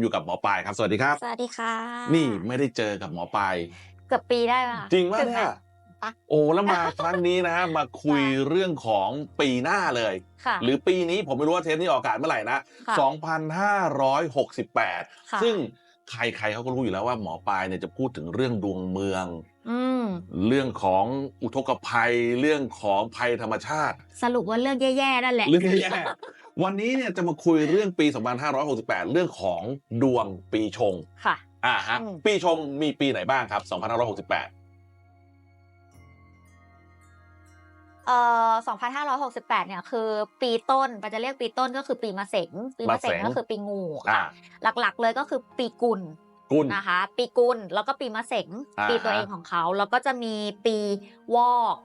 อยู่กับหมอปลายครับ สวัสดีครับ สวัสดีค่ะนี่ไม่ได้เจอกับหมอปลายเกือบปีได้ป่ะจริงว่าถึไหม เนี่ยปะ โอ้แล้วมาครั้งนี้นะ มาคุยเรื่องของปีหน้าเลย ค่ะหรือปีนี้ผมไม่รู้ว่าเทปนี้ออกอากาศเมื่อไหร่นะ ค่ะ2,568ค่ะซึ่งใครๆเขาก็รู้อยู่แล้วว่าหมอปลายเนี่ยจะพูดถึงเรื่องดวงเมือง อืมเรื่องของอุทกภัย เรื่องของภัยธรรมชาติ สรุปว่าเรื่องแย่ๆนั่นแหละ เรื่องแย่ๆ วันนี้เนี่ยจะมาคุยเรื่องปี 2568 เรื่องของดวงปีชง ค่ะ อ่าฮะอืมปีชงมีปีไหนบ้างครับ 2568 เอ่อ2568 เนี่ยคือปีต้นมันจะเรียกปีต้นก็คือปีมะเสงปีมะเสงมะเสง ก็คือปีงูอ่า ค่ะหลักๆเลยก็คือปีกุลกุล นะคะ ปีกุลแล้วก็ปีมะเสงอ่า ปีตัวเองของเขาแล้วก็จะมีปีวอก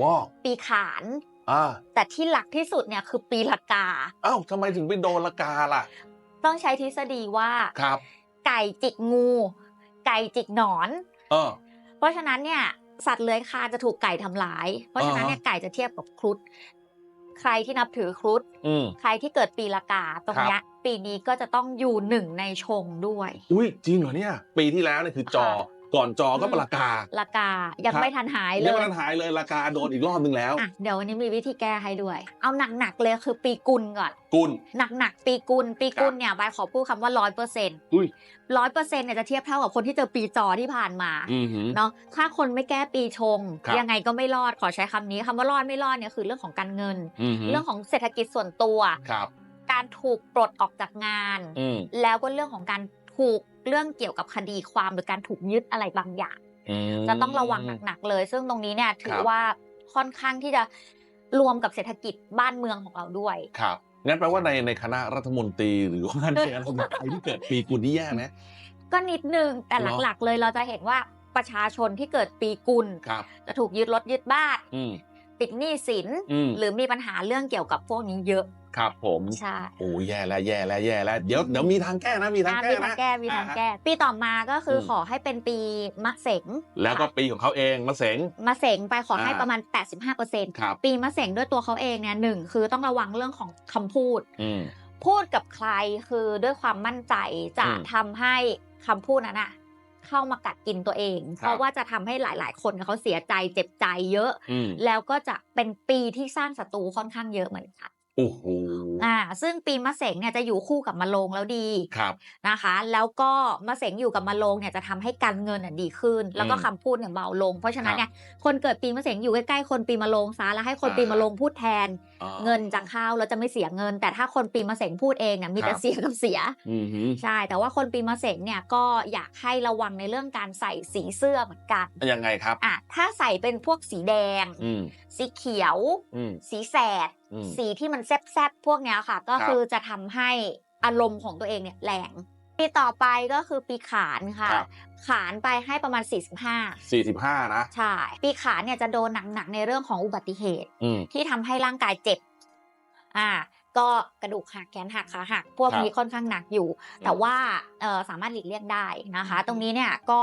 วอก ปีขาน อ่าแต่ที่หลักที่สุดเนี่ยคือปีละกาเอ้าทำไมถึงไปโดนละกาล่ะ ต้องใช้ทฤษฎีว่าครับ ไก่จิกงู ไก่จิกหนอน เออ เพราะฉะนั้นเนี่ย สัตว์เลื้อยคลานจะถูกไก่ทำร้าย เพราะฉะนั้นเนี่ยไก่จะเทียบกับครุฑใครที่นับถือครุฑอืม ใครที่เกิดปีละกาตรงเนี้ยปีนี้ก็จะต้องอยู่หนึ่งในชงด้วย อุ้ยจริงเหรอเนี่ย ปีที่แล้วเนี่ยคือจอค่ะ ก่อนจอก็เป็นละกาละกา ยังครับไม่ทันหายเลยังยไม่ทันหายเลยละกาโดนอีกรอบนึงแล้วอะเดี๋ยววันนี้มีวิธีแก้ให้ด้วย เอาหนักๆเลยคือปีกุลก่อน กุลหนักๆปีกุล ปีกุลครับเนี่ยใบายขอพูดคำว่าร้อยเปอร์เซ็นต์อุ้ยร้อยเปอร์เซ็นต์เนี่ยจะเทียบเท่ากับคนที่เจอปีจอที่ผ่านมาอือหือเนาะถ้าคนไม่แก้ปีชงครับยังไงก็ไม่รอดขอใช้คำนี้คำว่ารอดไม่รอดเนี่ยคือเรื่องของการเงินอือหือเรื่องของเศรษฐกิจส่วนตัวครับการถูกปลดออกจากงานอืมแล้วก็เรื่องของการถูกเรื่องเกี่ยวกับคดีความหรือการถูกยึดอะไรบางอย่างอืมจะต้องระวังหนักๆเลย ซึ่งตรงนี้เนี่ยถืคอรับว่าค่อนข้างที่จะรวมกับเศรษฐกิจบ้านเมืองของเราด้วยครับงั้นแปลว่าในในคณะรัฐมนตรีหรือว่าในรัฐมนตรีที่เกิดปีกุลนี่แย่ไหมก็นิดนึงแต่เหรอหลักๆ เลยเราจะเห็นว่าประชาชนที่เกิดปีกุลครับจะถูกยึดรถยึดบ้าน อืมติดหนี้สิน อืม หรือมีปัญหาเรื่องเกี่ยวกับพวกนี้เยอะครับผมใช่โอ้แย่แล้วแย่แล้วแย่แล้วเดี๋ยวเดี๋ยวมีทางแก้นะมีทางอะแก้มีทางนะ แก้มีทางอ่าฮะแก้ ปีต่อมาก็คืออม ขอให้เป็นปีมะเสงแล้วก็ปีของเขาเองมาเสง มะเสงไปขอให้อ่า ประมาณ 85%ครับ ปีมะเสงด้วยตัวเขาเองเนี่ยหนึ่งคือต้องระวังเรื่องของคำพูด อืม พูดกับใครคือด้วยความมั่นใจจะอืม ทำให้คำพูดนั้นอะ เข้ามากัดกินตัวเองครับเพราะว่าจะทำให้หลาย ๆ คนเขาเสียใจเจ็บใจเยอะอืมแล้วก็จะเป็นปีที่สร้างศัตรูค่อนข้างเยอะเหมือนกัน โอ้โหอ่า ซึ่งปีมะเสงเนี่ยจะอยู่คู่กับมะโรงแล้วดีครับ นะคะ แล้วก็มะเสงอยู่กับมะโรงเนี่ยจะทำให้การเงินน่ะดีขึ้น แล้วก็อืมคำพูดเนี่ยเบาลง เพราะฉะนั้นครับเนี่ยคนเกิดปีมะเสงอยู่ใกล้ๆคนปีมะโรงซะแล้วให้คนอ่าปีมะโรงพูดแทนอ่าเงินจะเข้าแล้วจะไม่เสียเงิน แต่ถ้าคนปีมะเสงพูดเองเนี่ยมีแต่ครับเสียกับเสียอืมหือใช่ แต่ว่าคนปีมะเสงเนี่ยก็อยากให้ระวังในเรื่องการใส่สีเสื้อเหมือนกันยังไงครับอะถ้าใส่เป็นพวกสีแดงอืมสีเขียวอืมสีแสดอืม สีที่มันแซบๆพวกเนี้ยค่ะ ก็ครับคือจะทำให้อารมณ์ของตัวเองเนี่ยแรงปีต่อไปก็คือปีขานค่ะครับขานไปให้ประมาณ 45สี่สิบห้านะ ใช่ ปีขานเนี่ยจะโดนหนักๆในเรื่องของอุบัติเหตุอืมที่ทำให้ร่างกายเจ็บ อ่า ก็กระดูกหักแขนหักขาหักพวกครับนี้ค่อนข้างหนักอยู่ แต่ว่าเออสามารถหลีกเลี่ยงได้นะคะ ตรงนี้เนี่ยก็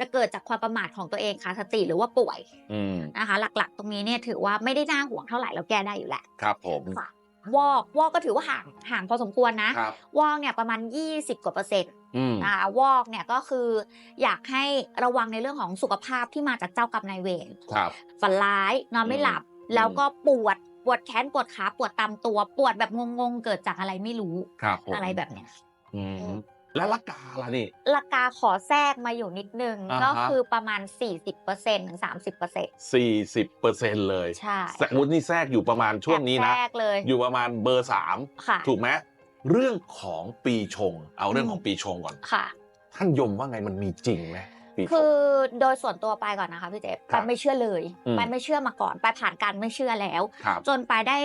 จะเกิดจากความประมาทของตัวเองขาดสติหรือว่าป่วยอืมนะคะ หลักๆ ตรงนี้เนี่ยถือว่าไม่ได้น่าห่วงเท่าไหร่แล้วแก้ได้อยู่แหละครับผมค่ะวอกวอกก็ถือว่าห่างห่างพอสมควรนะครับวอกเนี่ยประมาณ 20 กว่าเปอร์เซ็นต์อืมอ่าวอกเนี่ยก็คืออยากให้ระวังในเรื่องของสุขภาพที่มาจากเจ้ากรรมนายเวรครับ ฝันร้ายนอนไม่หลับอืมแล้วก็ปวดปวดแขนปวดขาปวดตามตัวปวดแบบงงๆเกิดจากอะไรไม่รู้ครับผมอะไรแบบเนี้ย อืม แล้วละกาล่ะนี่ราคาขอแทรกมาอยู่นิดนึง อ่าฮะ ก็คือประมาณ 40%ถึง 30%สี่สิบเปอร์เซ็นเลยใช่แสวุฒินี่แทรกอยู่ประมาณช่วงนี้นะแทรกเลยอยู่ประมาณเบอร์สามค่ะ ถูกไหมเรื่องของปีชง เอาเรื่องอืมของปีชงก่อน ค่ะ ท่านยมว่าไงมันมีจริงไหมปีชคืงอโดยส่วนตัวไปก่อนนะคะพี่เจ๊ครัไปบไม่เชื่อเลยอืม ไปไม่เชื่อมาก่อนไปผ่านการไม่เชื่อแล้ว ครับ จนไปได้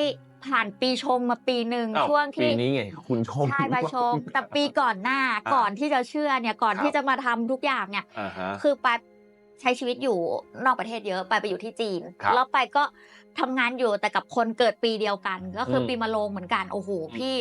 ผ่านปีชงมาปีหนึ่งอ้าช่วงปีที่ นี้ไงคุณชม ใช่ไปชง แต่ปีก่อนหน้าอ่าก่อนที่จะเชื่อเนี่ยก่อนครับ ที่จะมาทำทุกอย่างเนี่ย อ่าฮะ คือไปใช้ชีวิตอยู่นอกประเทศเยอะไปไปอยู่ที่จีน ครับแล้วไปก็ ทำงานอยู่แต่กับคนเกิดปีเดียวกัน ก็คืออม ปีมะโรงเหมือนกันโอ้โหพี่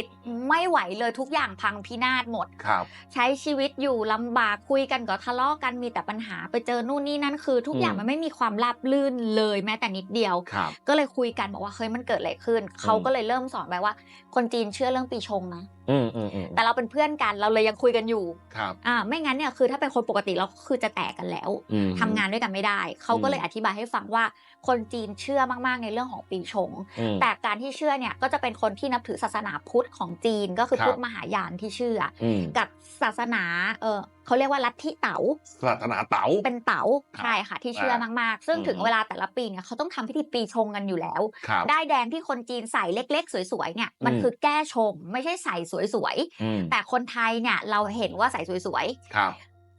ไม่ไหวเลยทุกอย่างพังพินาศหมด ครับ ใช้ชีวิตอยู่ลำบากคุยกันก็ทะเลาะกันมีแต่ปัญหาไปเจอนู่นนี่นั่นคือ ทุกอย่างอืม มันไม่มีความราบลื่นเลยแม้แต่นิดเดียว ครับ ก็เลยคุยกันบอกว่าเฮ้ยมันเกิดอะไรขึ้น เขาก็เลยเริ่มสอนไปว่า คนจีนเชื่อเรื่องปีชงนะอืมอืมอืมแต่เราเป็นเพื่อนกันเราเลยยังคุยกันอยู่ครับอ่าไม่งั้นเนี่ยคือถ้าเป็นคนปกติเราก็คือจะแตกกันแล้ว อืม ทำงานด้วยกันไม่ได้ เขาก็เลยอืมอธิบายให้ฟังว่าคนจีนเชื่อมากๆในเรื่องของปีชงอืมแต่การที่เชื่อเนี่ยก็จะเป็นคนที่นับถือศาสนาพุทธของจีนก็คือครับพุทธมหายานที่เชื่ออืมกับศาสนาเออเขาเรียกว่าลัทธิเต๋าศาสนาเต๋าเป็นเต๋าครับใช่ค่ะที่เชื่อมากๆ ซึ่งอืมถึงเวลาแต่ละปีเนี่ยเขาต้องทำพิธีปีชงกันอยู่แล้วครับได้ายแดงที่คนจีนใส่เล็ก ๆ สวยๆเนี่ยมันอืมคือแก้ชงไม่ใช่ใส่สวยอืมๆแต่คนไทยเนี่ยเราเห็นว่าใส่สวยๆครับ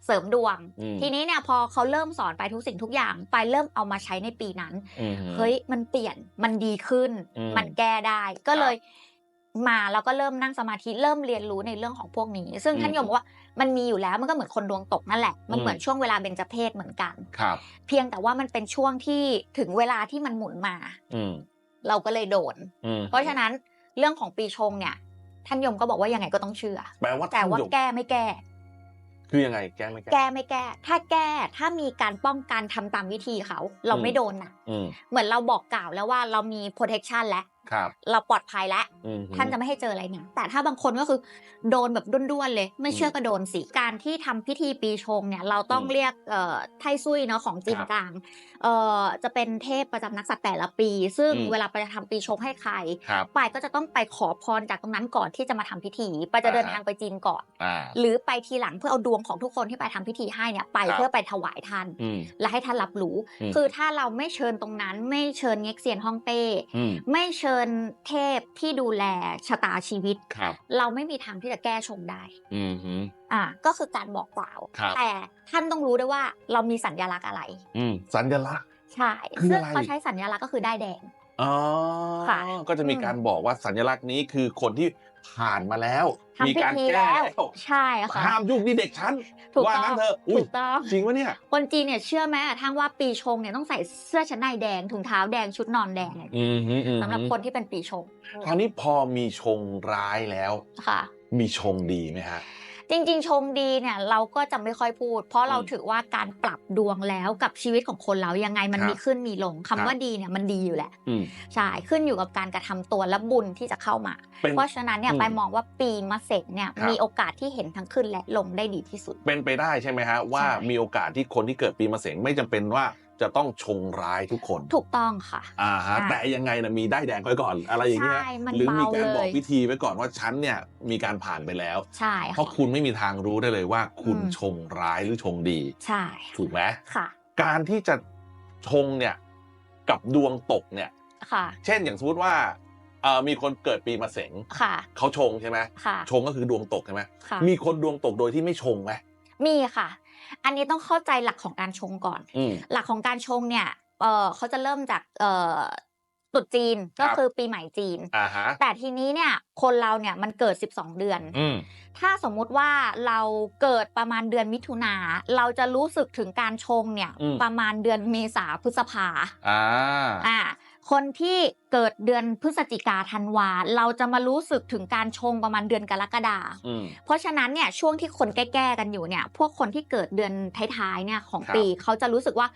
เสริมดวง อืม ทีนี้เนี่ยพอเขาเริ่มสอนไปทุกสิ่งทุกอย่างไปเริ่มเอามาใช้ในปีนั้น อืม เฮ้ยมันเปลี่ยนมันดีขึ้น อืมมันแก้ได้ก็ครับเลยมาแล้วก็เริ่มนั่งสมาธิเริ่มเรียนรู้ในเรื่องของพวกนี้ ซึ่งอืมท่านยมบอกว่ามันมีอยู่แล้วมันก็เหมือนคนดวงตกนั่นแหละ มันอืม เหมือนช่วงเวลาเบญจเพศเหมือนกัน ครับ เพียงแต่ว่ามันเป็นช่วงที่ถึงเวลาที่มันหมุนมา อืมเราก็เลยโดน อืมเพราะฉะนั้นเรื่องของปีชงเนี่ย ท่านยมก็บอกว่ายังไงก็ต้องเชื่อ แปลว่าแต่ว่าท่นยมแก้ไม่แก้ คือยังไงแก้ไม่แก้แก้ไม่แก้ ถ้าแก้ถ้ามีการป้องกันทำตามวิธีเขา เราอืมไม่โดนนะอืมเหมือนเราบอกกล่าวแล้วว่าเรามี protection แล้วครับ เราปลอดภัยแล้วอืมท่านจะไม่ให้เจออะไรเนี่ยแต่ถ้าบางคนก็คือโดนแบบด้วนๆเลย ไม่เชื่อก็โดนสิการที่ทำพิธีปีชงเนี่ย เราต้องอืมเรียกเอ่อไทซุยเนาะของจีนครับกลางเอ่อจะเป็นเทพประจำนักสัตว์แต่ละปี ซึ่งอืม เวลาไปทำปีชงให้ใคร ครับ ปายก็จะต้องไปขอพรจากตรงนั้นก่อนที่จะมาทำพิธีปายจะเดินอ่าฮะ ทางไปจีนก่อน อ่า หรือไปทีหลังเพื่อเอาดวงของทุกคนที่ไปทำพิธีให้เนี่ยไปครับ เพื่อไปถวายท่าน อืม และให้ท่านรับรู้ อืม คือถ้าเราไม่เชิญตรงนั้น ไม่เชิญเง็กเซียนฮ่องเต้ อืม ไม่เชิญเทพที่ดูแลชะตาชีวิต ครับ เราไม่มีทางที่จะแก้ชงได้ อืมฮึอ่าก็คือการบอกกล่าว ครับ แต่ท่านต้องรู้ด้วยว่าเรามีสัญลักษณ์อะไร อืมสัญลักษณ์ ใช่ คือซึ่งอะไร เขาใช้สัญลักษณ์ก็คือได้ายแดง อ๋อ ค่ะ ก็จะมีอืมการบอกว่าสัญลักษณ์นี้คือคนที่ผ่านมาแล้วทำมีพิการธีแก้แล้ว แล้วใช่ค่ะ ห้ามยุ่งนี่เด็กฉัน ถูกว่าต้องั้งนเถอะอุ้ยถูกต้อง จริงวะเนี่ย คนจีนเนี่ยเชื่อไหมกระทั่งว่าปีชงเนี่ยต้องใส่เสื้อชั้นในแดงถุงเท้าแดงชุดนอนแดงเนี่ยอืมฮึอืมสำหรับฮึคนที่เป็นปีชงคราวนี้พอมีชงร้ายแล้ว ค่ะ มีชงดีไหมฮะ จริง ๆ ชงดีเนี่ยเราก็จะไม่ค่อยพูด เพราะเราอืมถือว่าการปรับดวงแล้วกับชีวิตของคนเรายังไงมันครับมีขึ้นมีลงคำครับว่าดีเนี่ยมันดีอยู่แหละอืมใช่ขึ้นอยู่กับการกระทำตัวและบุญที่จะเข้ามาเป็นเพราะฉะนั้นเนี่ยอืมไปมองว่าปีมะเสงเนี่ยครับมีโอกาสที่เห็นทั้งขึ้นและลงได้ดีที่สุด เป็นไปได้ใช่ไหมฮะว่าใช่มีโอกาสที่คนที่เกิดปีมะเสงไม่จำเป็นว่า จะต้องชงร้ายทุกคนถูกต้องค่ะอ่าฮะอ่าแต่ยังไงนะมีได้ายแดงไว้ก่อน อะไรอย่างเงี้ยใช่มันหรือมีการเบาเลยบอกพิธีไว้ก่อนว่าฉันเนี่ยมีการผ่านไปแล้วใช่เพราะค่ะคุณไม่มีทางรู้ได้เลยว่า คุณอืมชงร้ายหรือชงดีใช่ถูกไหมค่ะ การที่จะชงเนี่ยกับดวงตกเนี่ยค่ะ เช่นอย่างสมมติว่าเอ่อมีคนเกิดปีมะเสงค่ะเขาชงใช่ไหมค่ะชงก็คือดวงตกใช่ไหมค่ะมีคนดวงตกโดยที่ไม่ชงไหมมีค่ะ อันนี้ต้องเข้าใจหลักของการชงก่อน อืม หลักของการชงเนี่ยเออเขาจะเริ่มจากเอ่อตรุษจีนก็ครับ คือปีใหม่จีน อ่าฮะ แต่ทีนี้เนี่ยคนเราเนี่ยมันเกิด 12 เดือน อืม ถ้าสมมุติว่าเราเกิดประมาณเดือนมิถุนาเราจะรู้สึกถึงการชงเนี่ยอืม ประมาณเดือนเมษาพฤษภาอ่า อ่า คนที่เกิดเดือนพฤศจิกาธันวา เราจะมารู้สึกถึงการชงประมาณเดือนกรกฎาอืมเพราะฉะนั้นเนี่ยช่วงที่คนแก้ๆกันอยู่เนี่ย พวกคนที่เกิดเดือนท้ายๆเนี่ยของครับปีเขาจะรู้สึกว่า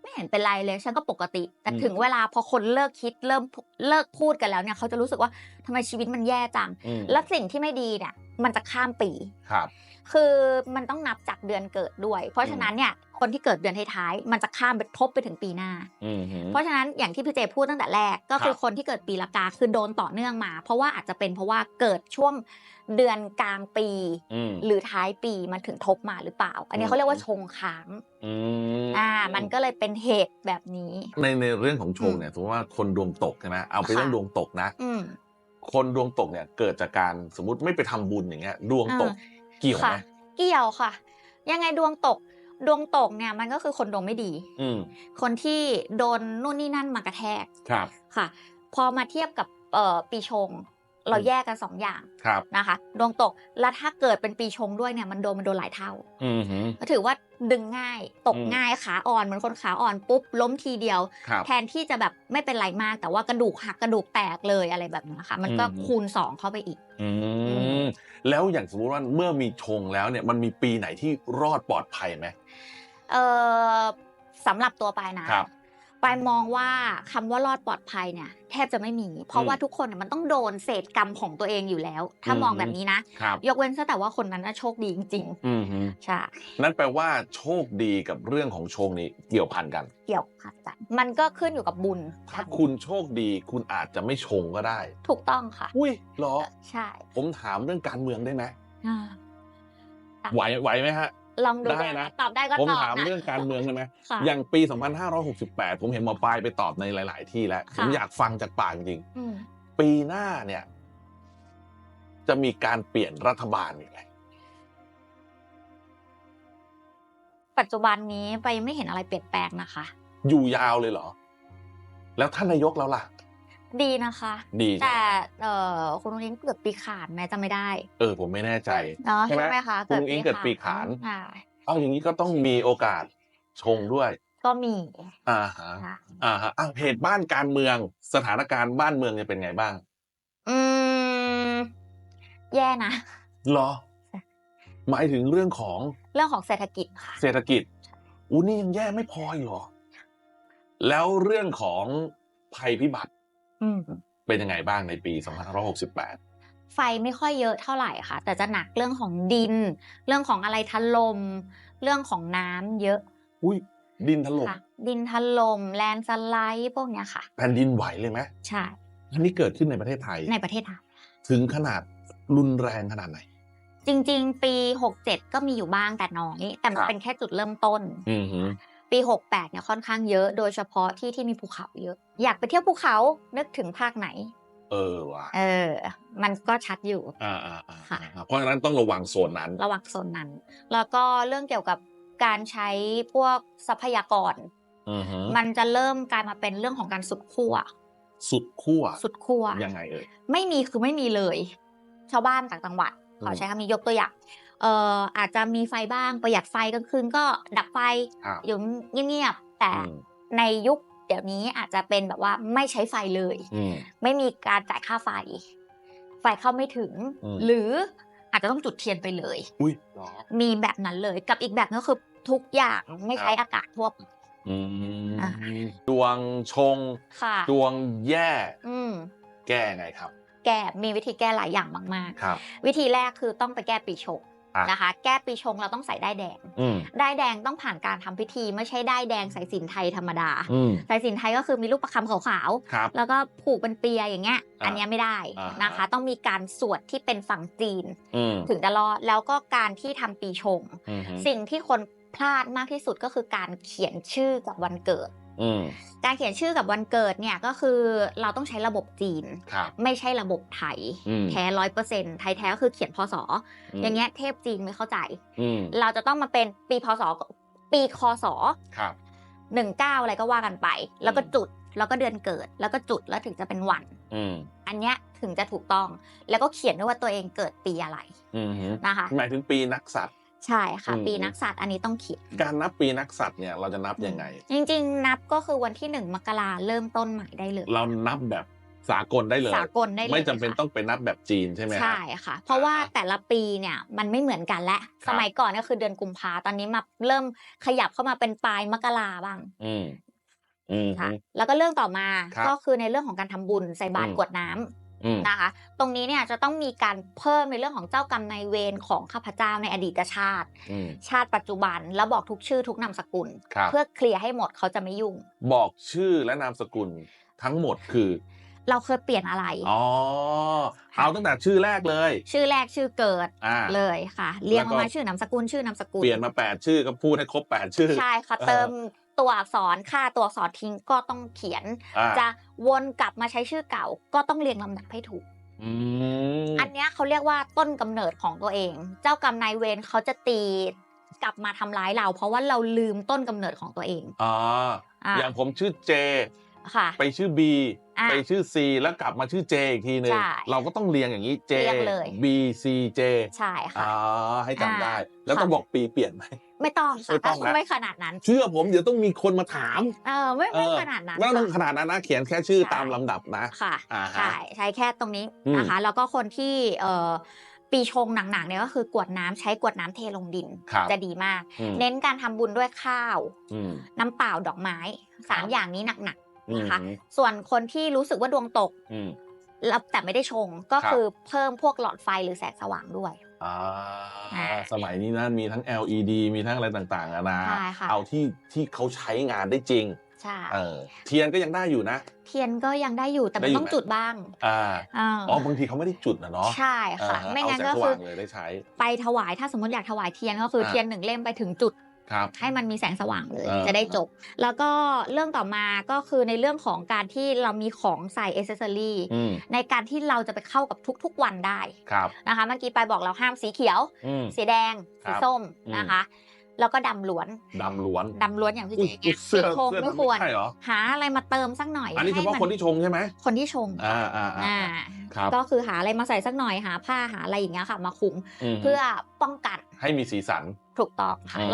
ไม่เห็นเป็นไรเลยฉันก็ปกติ แต่อืมถึงเวลาพอคนเลิกคิดเริ่มเลิกพูดกันแล้วเนี่ยเขาจะรู้สึกว่าทำไมชีวิตมันแย่จังอืมและสิ่งที่ไม่ดีเนี่ยมันจะข้ามปีครับ คือมันต้องนับจากเดือนเกิดด้วย เพราะฉะนั้นเนี่ยคนที่เกิดเดือนท้ายๆมันจะข้ามไปทบไปถึงปีหน้าอืมฮึเพราะฉะนั้นอย่างที่พี่เจพูดตั้งแต่แรกก็คือครับคนที่เกิดปีละกาคือโดนต่อเนื่องมา เพราะว่าอาจจะเป็นเพราะว่าเกิดช่วงเดือนกลางปีอืมหรือท้ายปีมันถึงทบมาหรือเปล่า อันนี้อืมเขาเรียกว่าชงค้างอืมอ่า มันก็เลยเป็นเหตุแบบนี้ ในในเรื่องของชงอืมเนี่ยสมมติว่าคนดวงตกใช่ไหมเอาไปค่ะเรื่องดวงตกนะอืมคนดวงตกเนี่ยเกิดจากการสมมติไม่ไปทำบุญอย่างเงี้ยดวงตกอ่า เกี่ยวไหมค่ะเกี่ยวค่ะ ยังไงดวงตก ดวงตกเนี่ยมันก็คือคนดวงไม่ดี อืมคนที่โดนนู่นนี่นั่นมากระแทกครับ ค่ะ พอมาเทียบกับเอ่อปีชง เราอืมแยกกันสองอย่างครับนะคะดวงตกแล้วถ้าเกิดเป็นปีชงด้วยเนี่ยมันโดนมันโดนหลายเท่าอืมฮึก็ถือว่าดึงง่ายตกอืมง่ายขาอ่อนเหมือนคนขาอ่อนปุ๊บล้มทีเดียวครับแทนที่จะแบบไม่เป็นไรมาก แต่ว่ากระดูกหักกระดูกแตกเลยอะไรแบบนี้ค่ะมันก็อืมคูณสองเข้าไปอีกอืมแล้วอย่างสมมุติว่าเมื่อมีชงแล้วเนี่ยมันมีปีไหนที่รอดปลอดภัยไหมเออสำหรับตัวปายนะครับ ปายมองว่าคำว่ารอดปลอดภัยเนี่ยแทบจะไม่มี เพราะอืมว่าทุกคนน่ะมันต้องโดนเศษกรรมของตัวเองอยู่แล้ว ถ้ามองอืมแบบนี้นะครับยกเว้นซะแต่ว่าคนนั้นน่ะโชคดีจริงอืมฮึๆใช่นั่นแปลว่าโชคดีกับเรื่องของชงนี้เกี่ยวพันกัน เกี่ยวพันกันมันก็ขึ้นอยู่กับบุญถ้าคุณโชคดีคุณอาจจะไม่ชงก็ได้ ถูกต้องค่ะ อุ้ยเหรอใช่ ผมถามเรื่องการเมืองได้ไหมอ่าไหวไหวไหมฮะ ลองดูได้นะ ตอบได้ก็ผมตอบถามนะ เรื่องการเมืองได้ไหมค่ะ อย่างปี 2568 ผมเห็นหมอปลายไปตอบในหลาย ๆ ที่แล้วผมค่ะอยากฟังจากปากจริงอืมๆปีหน้าเนี่ย จะมีการเปลี่ยนรัฐบาลอีกไหมปัจจุบันนี้ไปยังไม่เห็นอะไรเปลี่ยนแปลงนะคะ อยู่ยาวเลยเหรอ แล้วท่านนายกแล้วล่ะ ดีนะคะ ดีใช่แต่ไหมเอ่อคุณลุงอิงเกิดปีขานไหมจำไม่ได้ เออ ผมไม่แน่ใจเนาะใช่ไหมใช่ไหมคะคุณลุงอิ๊งเกิดปีขานอ่าเอาอย่างนี้ก็ต้องมีโอกาสชงด้วย ก็มี อ่าฮะค่ะอ่าฮะอะเหตุบ้านการเมืองสถานการณ์บ้านเมืองเนี่ยเป็นไงบ้าง อืม แย่นะเหรอ หมายถึงเรื่องของเรื่องของเศรษฐกิจค่ะเศรษฐกิจอู้นี่ยังแย่ไม่พออีกเหรอแล้วเรื่องของภัยพิบัติ อืม เป็นยังไงบ้างในปี 2568 ไฟไม่ค่อยเยอะเท่าไหร่ค่ะ แต่จะหนักเรื่องของดิน เรื่องของอะไรถล่มเรื่องของน้ำเยอะอุ้ยดินถล่มค่ะ ดินถล่มแลนสไลด์พวกเนี้ยค่ะ แผ่นดินไหวเลยไหมใช่ อันนี้เกิดขึ้นในประเทศไทย ในประเทศไทยถึงขนาดรุนแรงขนาดไหน จริง ๆ ปี 67 ก็มีอยู่บ้างแต่น้อย แต่มัคนรับ เป็นแค่จุดเริ่มต้น อือหือ ปี 68เนี่ยค่อนข้างเยอะ โดยเฉพาะที่ที่มีภูเขาเยอะ อยากไปเที่ยวภูเขานึกถึงภาคไหน เออว่ะเออ มันก็ชัดอยู่อ่าอ่าอ่าค่ะอ่าเพราะฉะนั้นต้องระวังโซนนั้น ระหว่างโซนนั้น แล้วก็เรื่องเกี่ยวกับการใช้พวกทรัพยากรอือหือมันจะเริ่มกลายมาเป็นเรื่องของการสุดขั้วสุดขั้วสุดขั้วยังไงเอ่ยไม่มีคือไม่มีเลย ชาวบ้านต่างจังหวัดอืมขอใช้คำนี้ยกตัวอย่าง เอ่ออาจจะมีไฟบ้างประหยัดไฟกลางคืนก็ดับไฟอ้าวอยู่เงียบๆแต่อืมในยุคเดี๋ยวนี้อาจจะเป็นแบบว่าไม่ใช้ไฟเลย อืม ไม่มีการจ่ายค่าไฟ ไฟเข้าไม่ถึง อืม หรืออาจจะต้องจุดเทียนไปเลย อุ้ยเหรอ มีแบบนั้นเลยกับอีกแบบนึงก็คือทุกอย่างไม่ใช้ครับอากาศทั่วไป อืมอ่าดวงชง ค่ะ ดวงแย่อืม แก้ไงครับ แก้มีวิธีแก้หลายอย่างมากครับ ๆ วิธีแรกคือต้องไปแก้ปีชงอะ นะคะ แก้ปีชงเราต้องใส่ได้ายแดงอืมได้ายแดงต้องผ่านการทำพิธี ไม่ใช่ได้ายแดงสายสิญจนไทยธรรมดาอืมสายสิญจนไทยก็คือมีลูกประคำขาวครับๆแล้วก็ผูกเป็นเปียอย่างเงี้ยอ่าอันเนี้ยไม่ได้อ่าฮะนะคะ ต้องมีการสวดที่เป็นฝั่งจีนอืมถึงจะรอดแล้วก็การที่ทำปีชงอืมสิ่งที่คนพลาดมากที่สุดก็คือการเขียนชื่อกับวันเกิดอืม การเขียนชื่อกับวันเกิดเนี่ยก็คือเราต้องใช้ระบบจีนครับไม่ใช่ระบบไทยอืมแท้ร้อยเปอร์เซ็นต์ไทยแท้ก็คือเขียนพศอย่างเงี้ยเทพจีนไม่เข้าใจอืมเราจะต้องมาเป็นปีพศปีคศครับหนึ่งเก้าอะไรก็ว่ากันไป แล้วก็อืมจุดแล้วก็เดือนเกิด แล้วก็จุดแล้วถึงจะเป็นวันอืมอันเนี้ยถึงจะถูกต้องแล้วก็เขียนด้วยว่าตัวเองเกิดปีอะไรอืมนะคะหมายถึงปีนักสัตว์ ใช่ค่ะ อืม ปีนักสัตว์อันนี้ต้องเขียน การนับปีนักสัตว์เนี่ยเราจะนับยังไง จริงๆ นับก็คือวันที่หนึ่งมกราเริ่มต้นใหม่ได้เลย เรานับแบบสากลได้เลย สากลได้เลยไม่จำเป็นค่ะ ต้องไปนับแบบจีนใช่ไหมฮะ ใช่ค่ะ เพราะว่าอ่าแต่ละปีเนี่ยมันไม่เหมือนกันและ ครับ สมัยก่อนก็คือเดือนกุมภาตอนนี้มาเริ่มขยับเข้ามาเป็นปลายมกราบ้างอืมอืม ค่ะแล้วก็เรื่องต่อมาครับก็คือในเรื่องของการทำบุญใส่บาตรอืม กรวดน้ำอืม นะคะ ตรงนี้เนี่ยจะต้องมีการเพิ่มในเรื่องของเจ้ากรรมนายเวรของข้าพเจ้าในอดีตชาติอืมชาติปัจจุบันแล้วบอกทุกชื่อทุกนามสกุลครับเพื่อเคลียร์ให้หมดเขาจะไม่ยุ่ง บอกชื่อและนามสกุลทั้งหมดคือ เราเคยเปลี่ยนอะไรอ๋อเอาตั้งแต่ชื่อแรกเลย ชื่อแรกชื่อเกิดอ่าเลยค่ะ เรียงแล้วอก็อกมาชื่อนามสกุลชื่อนามสกุลเปลี่ยนมาแปดชื่อก็พูดให้ครบแปดชื่อ ใช่ค่ะเออเติม ตัวอักษรค่าตัวอักษรทิ้งก็ต้องเขียน อ่าจะวนกลับมาใช้ชื่อเก่า ก็ต้องเรียงลำดับให้ถูก อืมอันเนี้ยเขาเรียกว่าต้นกำเนิดของตัวเอง เจ้ากรรมนายเวรเขาจะตีกลับมาทำร้ายเรา เพราะว่าเราลืมต้นกำเนิดของตัวเองอ๋ออะอย่างผมชื่อเจ ค่ะ ไปชื่อ B อะไปชื่อ C แล้วกลับมาชื่อ J อีกทีหนึ่งใช่เราก็ต้องเรียงอย่างนี้ J เรียงเลย B C J ใช่ค่ะ อ่าให้จำได้อ่าแล้วต้องค่ะบอกปีเปลี่ยนไหม ไม่ต้องไม่ต้องค่ะนะ ไม่ขนาดนั้น เชื่อผมเดี๋ยวต้องมีคนมาถาม เออไม่ไม่เออ ขนาดนั้นไม่ต้องค่ะ ขนาดนั้นนะเขียนแค่ชื่อใช่ ตามลำดับนะ ค่ะอ่าฮะใช่ใช้แค่ตรงนี้อืม นะคะ แล้วก็คนที่เอ่อปีชงหนักๆเนี่ยก็คือกรวดน้ำใช้กรวดน้ำเทลงดิน ครับจะดีมาก อืมเน้นการทำบุญด้วยข้าว อืม น้ำเปล่าดอกไม้สามครับ อย่างนี้หนักๆนะคะ อืมส่วนคนที่รู้สึกว่าดวงตกอืม แล้วแต่ไม่ได้ชงก็ครับ คือเพิ่มพวกหลอดไฟหรือแสงสว่างด้วย อ่าอ่า สมัยนี้นะมีทั้ง LED มีทั้งอะไรต่างๆอะนะ ใช่ค่ะเอาที่ที่เขาใช้งานได้จริง ใช่เออ เทียนก็ยังได้อยู่นะ เทียนก็ยังได้อยู่แต่ได้มันอยู่ต้องไหมจุดบ้างอ่าอ่าอ๋อบางทีเขาไม่ได้จุดนะเนาะใช่ค่ะ อ่าฮไม่งั้นเอาก็แสงสคือ ว่างเลยได้ใช้ ไปถวายถ้าสมมติอยากถวายเทียนก็คืออา เทียนหนึ่งเล่มไปถึงจุด ครับ ให้มันมีแสงสว่างเลยเออ จะได้จบ แล้วก็เรื่องต่อมาก็คือในเรื่องของการที่เรามีของใส่เอเซอรี่อืมในการที่เราจะไปเข้ากับทุกๆวันได้ครับนะคะเมื่อกี้ไปบอกเราห้ามสีเขียว อืม สีแดง ครัสีบส้มอืม นะคะ แล้วก็ดำล้วนดำล้วนดำล้วนอย่างที่อุ๊เจ๊ยเงี้ยเสื้อสีโครงเสื้อไม่ดำควร ใช่เหรอหาอะไรมาเติมสักหน่อยอันนี้เฉให้พาะมัคนที่ชงใช่ไหมคนที่ชงอ่าอ่าอ่าอ่าครับ ก็คือหาอะไรมาใส่สักหน่อยหาผ้าหาอะไรอย่างเงี้ยค่ะ มาคลุม มเพื่อป้องกันให้มีสีสัน ถูกต้องค่ะ อืม